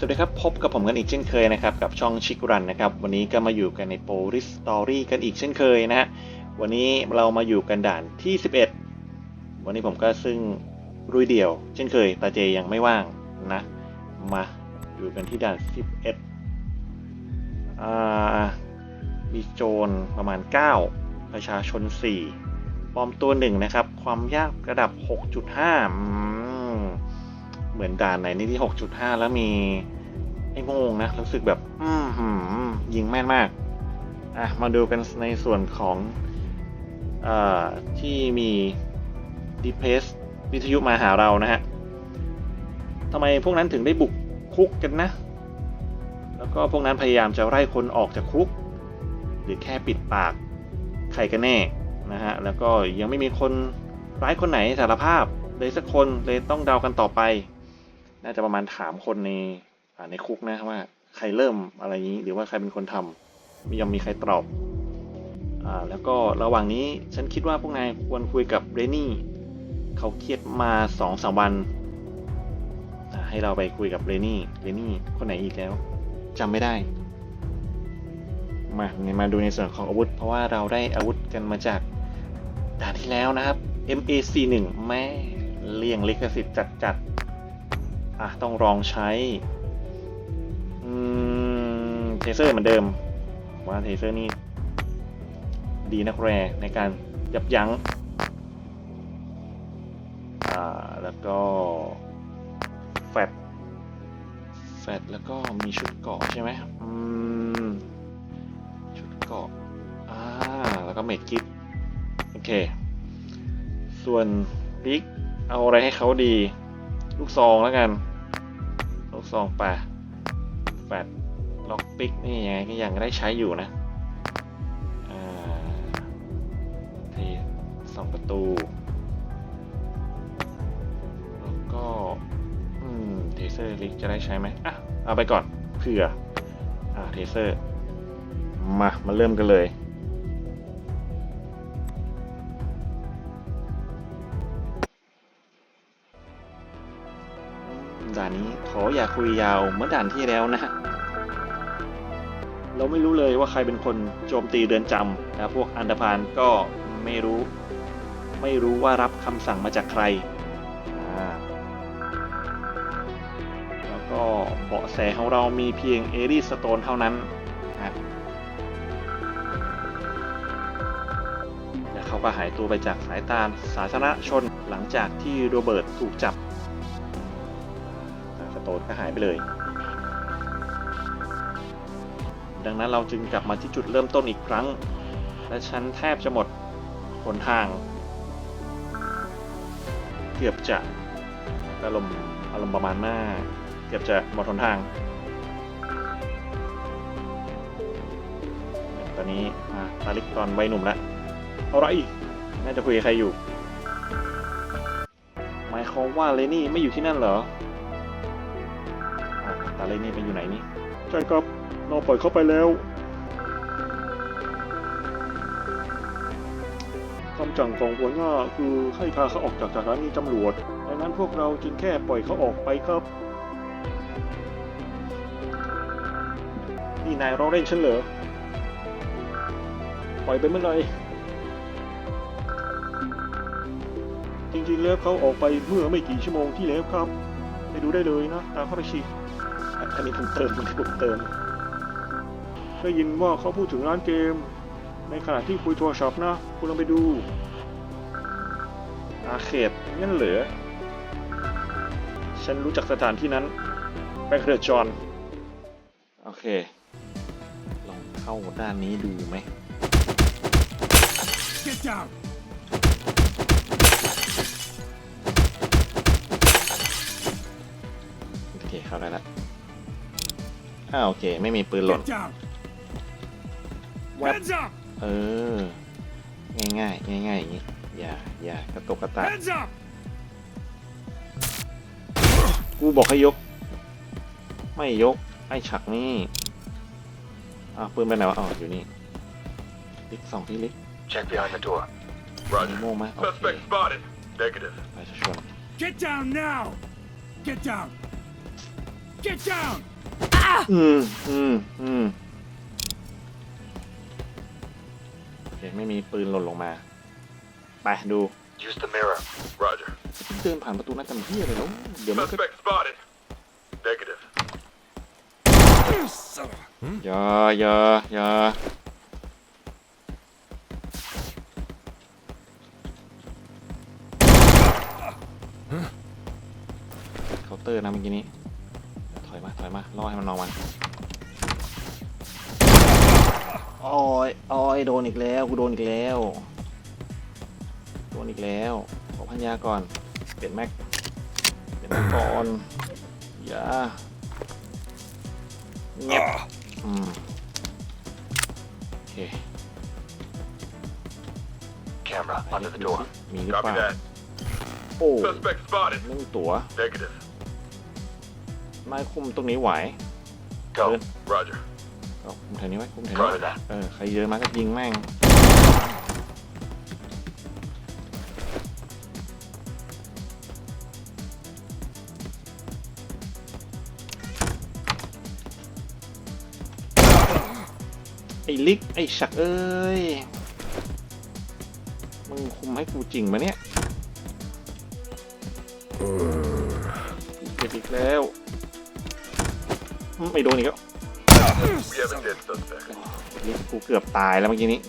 สวัสดีครับ พบกับผมกันอีกเช่นเคยนะครับ กับช่องชิกรันนะครับ วันนี้ก็มาอยู่กันในโปริสตอรี่กันอีกเช่นเคยนะฮะวันนี้เรามาอยู่กันด่านที่ 11 วันนี้ผมก็ซึ่งรุยเดี่ยว เช่นเคย ตาเจยังไม่ว่างนะ มาอยู่กันที่ด่าน 11อ่ามีโจรประมาณ 9 ประชาชน 4 ปลอมตัวหนึ่งนะครับ ความยากระดับ 6.5ม เหมือนด่านไหนนี่ที่ 6.5 แล้วมีไอ้โมงนะ รู้สึกแบบอืมยิงแม่นมาก อะ มาดูกันในส่วนของเออที่มีดีเพสวิทยุมาหาเรานะฮะทำไมพวกนั้นถึงได้บุกคุกกันนะ แล้วก็พวกนั้นพยายามจะไล่คนออกจากคุก หรือแค่ปิดปากใครกันแน่นะฮะ แล้วก็ยังไม่มีคนร้ายคนไหนสารภาพเลยสักคนเลยต้องเดากันต่อไป น่าจะประมาณถามคนในในคุกนะว่าใครเริ่มอะไรนี้ หรือว่าใครเป็นคนทำยังมีใครตอบอ่าแล้วก็ระหว่างนี้ฉันคิดว่าพวกนายควรคุยกับเรนนี่เขาเครียดมาสองสามวันให้เราไปคุยกับเรนนี่เรนนี่คนไหนอีกแล้วจำไม่ได้ มามาดูในส่วนของอาวุธ เพราะว่าเราได้อาวุธกันมาจากด่านที่แล้วนะครับ MAC1 แม่เลี่ยงลิขสิทธิ์จัดๆ อะต้องลองใช้อืมเทเซอร์เหมือนเดิมว่าเทเซอร์นี่ดีนักแรในการยับยั้งอ่าแล้วก็แฟดแฟดแล้วก็มีชุดเกาะใช่ไหมอืมชุดเกาะอ่าแล้วก็เมดกิฟโอเค ส่วนพิกเอาอะไรให้เขาดี ลูกซองแล้วกัน ซองไปแฟดล็อกปิกนี่ยังไงก็ยังได้ใช้อยู่นะอ่สองประตู แล้วก็อืมเทเซอร์ลิกจะได้ใช้ไหมอะ เอาไปก่อนเผื่ออ่าเทเซอร์ มา มาเริ่มกันเลย ด่านนี้ขออย่าคุยยาวเหมือนด่านที่แล้วนะ เราไม่รู้เลยว่าใครเป็นคนโจมตีเรือนจำนะพวกอันดพานก็ไม่รู้ ไม่รู้ว่ารับคำสั่งมาจากใคร แล้วก็เบาะแสของเรามีเพียงเอรีสโตนเท่านั้นนะและเขาก็หายตัวไปจากสายตาสาธารณชนหลังจากที่โรเบิร์ตถูกจับ ตนก็หายไปเลย ดังนั้นเราจึงกลับมาที่จุดเริ่มต้นอีกครั้ง และฉันแทบจะหมดหนทาง เกือบจะอารมณ์อารมณ์ประมาณว่าเกือบจะหมดหนทาง ตอนนี้มาตาลิกตอนวัยหนุ่มแล้วเอาไรน่าจะคุยกับใครอยู่ หมายความว่าเลนี่ไม่อยู่ที่นั่นเหรอ อะตาเล่นี่ไปอยู่ไหนนี่ใช่ครับเราปล่อยเขาไปแล้วคำสั่งของหัวหน้าคือให้พาเขาออกจากสถานีตำรวจดังนั้นพวกเราจึงแค่ปล่อยเขาออกไปครับ นี่นายร้องเล่นฉันเหรอ ปล่อยไปเมื่อไหร่จริงๆแล้วเขาออกไปเมื่อไม่กี่ชั่วโมงที่แล้วครับ ไปดูได้เลยนะ ตามเข้าไปชี อันอันนี้ผมเติมผมเติมได้ยินว่าเขาพูดถึงร้านเกม ในขณะที่คุยโทรศัพท์นะ คุณลองไปดู อาเขตงั้นเหรอฉันรู้จักสถานที่นั้นแบงค์เดอร์จอน โอเค ลองเข้าด้านนี้ดูไหม Get down! โอเค เข้าได้ละ อ้าวโอเค ไม่มีปืนหล่น Get down! แวบ Hands up! เออ ง่ายๆ ง่ายๆอย่างนี้ อย่า อย่ากระตกกระตาก Hands up! กูบอกให้ยก ไม่ยก ไอ้ฉักนี่อ้าวปืนไปไหนวะอ๋ออยู่นี่ ลิกสองที่ลิก Check behind the door. มี Roger. โม่ไหมโอเค Suspect spotted. Negative. ไปชน Get down now! Get down! Get down! อืมอืมอืมโอเคไม่มีปืนหล่นลงมา ไปดู Use the mirror. Roger. เดินผ่านประตูนั่นจำเพี้ยเลยแล้วเดี๋ยวมันก็ Suspect spotted. Negative. You son of a... อย่าอย่าอย่าเคาน์เตอร์นะเมื่อกี้นี้ถ อยมาถอยมาล่อให้มันนอนมันโอ้ยโอ้ยโดนอีกแล้วกูโดนอีกแล้วโดนอีกแล้วขอพันยาก่อนเปลี่ยนแม็กเปลี่ยนแม็กก่อนอย่าเงียบอืมโอเค Camera under the door. มีหรือเป Copy ล่า that. โอ้ Suspect spotted. นึ่งตัว Negative. ไม้คุมตรงนี้ไหว Go. Good. Roger. ก็คุมแถวนี้ไว้คุมแถวนี้ Roger ไว้ that. เออใครเยอะมาก็ยิงแม่ง ไอ้ลิก ไอ้ฉักเอ้ย มึงคุมให้กูจริงปะเนี่ยเจ็บอีกแล้วอืม ไม่โดนอีกแล้ว We have a dead suspect. นี่กูเกือบตายแล้วเมื่อกี้นี้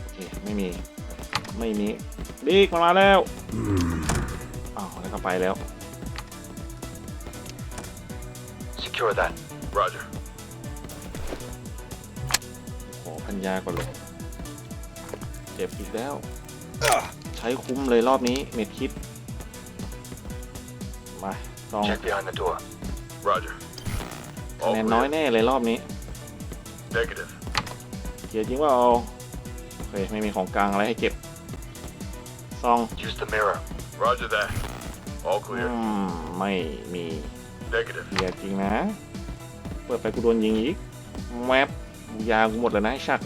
โอเคไม่มี ไม่มีบิ๊กมันมาแล้วอ้าวแล้วก็ไปแล้ว Secure that. Roger. ขอพันยาก่อนเลยเจ็บอีกแล้ว ใช้คุ้มเลยรอบนี้ เม็ดคิด มา ลอง Check behind the door. Roger. คะ All แนนน้อย clear. แน่เลยรอบนี้ Negative. เกียร์จริงว่าเอาโอเคไม่มีของกลางอะไรให้เก็บซอง Use the mirror. Roger that. All อื clear. มไม่มี Negative. เกียร์จริงนะ เปิดไปกูโดนยิงอีกแวบยากูหมดแล้วนะไอ้ชัด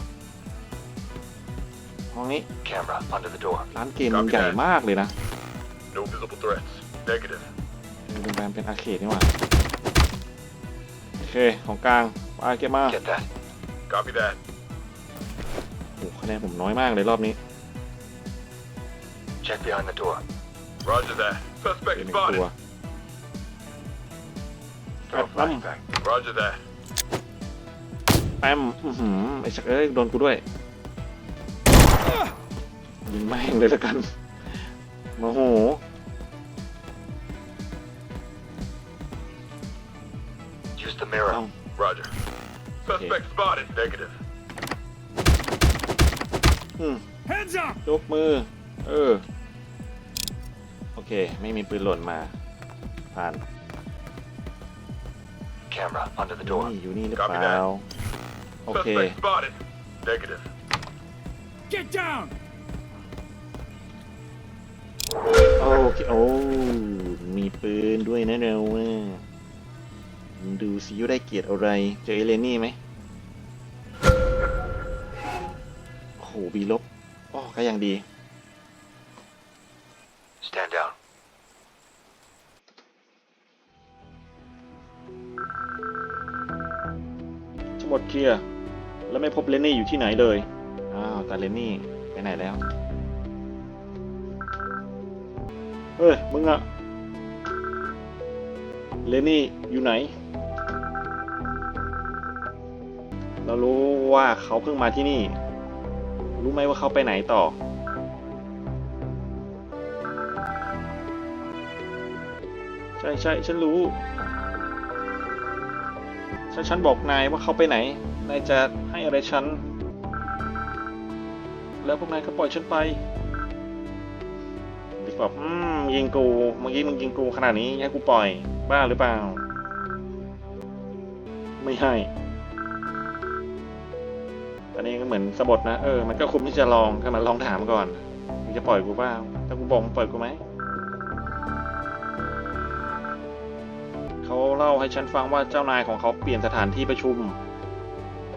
ห้องนี้ Camera under the door. ร้านเกมมันใหญ่มากเลยนะ No visible threats. Negative. เป็นแบรนด์เป็นอาร์เคดนี่หว่าโอเคของกลางไปเก็บมา Get that. Copy that. โอ้คะแนนผมน้อยมากเลยรอบนี้ Check behind the door. Roger that. เป็ Suspect นหนึ่ง spotted. ตัว Throw Um, flashbang. Roger that. แปมอื้อหือไอ้ชักเอ้ยโดนกูด้วยยิงแม่งเลยละกันโมโห Use the mirror. ต้อง Roger. Suspect spotted. Negative. อืม Hands up! ยกมือ เออ โอเค ไม่มีปืนหล่นมา ผ่าน Camera under the นี่ door. อยู่นี่หรือ Copy เปล่า โอเค Suspect spotted. Negative. Get down! โอเค โอ้ มีปืนด้วยนะเราอะ ดูซิว่าได้เกียรติอะไร เจอเอเลนี่ไหมโอ้โหบีลบอ๋อก็ยังดี Stand down. ทั้งหมดเคลียร์แล้วไม่พบเลนนี่อยู่ที่ไหนเลย อ้าว แต่เลนนี่ไปไหนแล้ว เฮ้ย มึงอะเลนนี่อยู่ไหน เรารู้ว่าเขาเพิ่งมาที่นี่ รู้ไหมว่าเขาไปไหนต่อ ใช่ใช่ฉันรู้ฉันฉันบอกนายว่าเขาไปไหน นายจะให้อะไรฉัน แล้วพวกนายก็ปล่อยฉันไปดิบอกอืมยิงกูเมื่อกี้มึงยิงกูขนาดนี้ให้กูปล่อย บ้าหรือเปล่า ไม่ให้ อนนี้ก็เหมือนสะบดนะเออมันก็คุ้มที่จะลองก็มาลองถามก่อนมึงจะปล่อยกูเปล่าถ้ากูบอกมึงปล่อยกูไหมเขาเล่าให้ฉันฟังว่าเจ้านายของเขาเปลี่ยนสถานที่ประชุม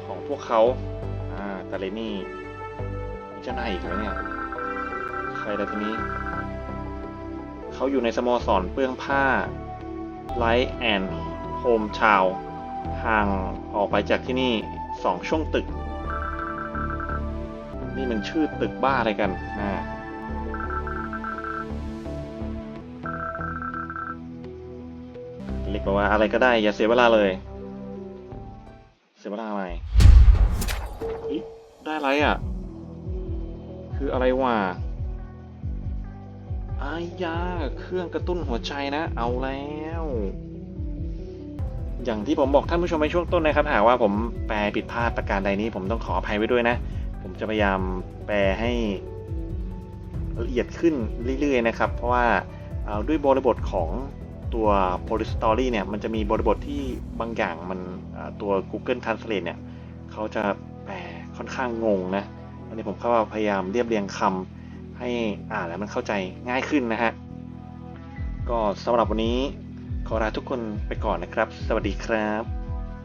ของพวกเขาอ่าแต่เลนี่มีเจ้านายอีกแล้วเนี่ยใครแล้วทีนี้ เขาอยู่ในสโมสรเปื้องผ้าไลท์แอนด์โฮมชาวห่างออกไปจากที่นี่สองช่วงตึก นี่มันชื่อตึกบ้าอะไรกันนะเรียกว่าอะไรก็ได้ อย่าเสียเวลาเลย เสียเวลาอะไรเฮ้ยได้อะไรอะ คืออะไรวะอายา เครื่องกระตุ้นหัวใจนะ เอาแล้ว อย่างที่ผมบอกท่านผู้ชมในช่วงต้นนะครับ หากว่าผมแปลผิดพลาดประการใดนี้ผมต้องขออภัยไว้ด้วยนะ ผมจะพยายามแปลให้ละเอียดขึ้นเรื่อยๆนะครับ เพราะว่าด้วยบริบทของตัว p o l i s t o r y เนี่ย มันจะมีบริบทที่บางอย่างมันตัว Google Translate เนี่ยเขาจะแปลค่อนข้างงงนะวันนี้ผมก็พยายามเรียบเรียงคำให้อ่านแล้วมันเข้าใจง่ายขึ้นนะฮะ ก็สำหรับวันนี้ขอลาทุกคนไปก่อนนะครับ สวัสดีครับ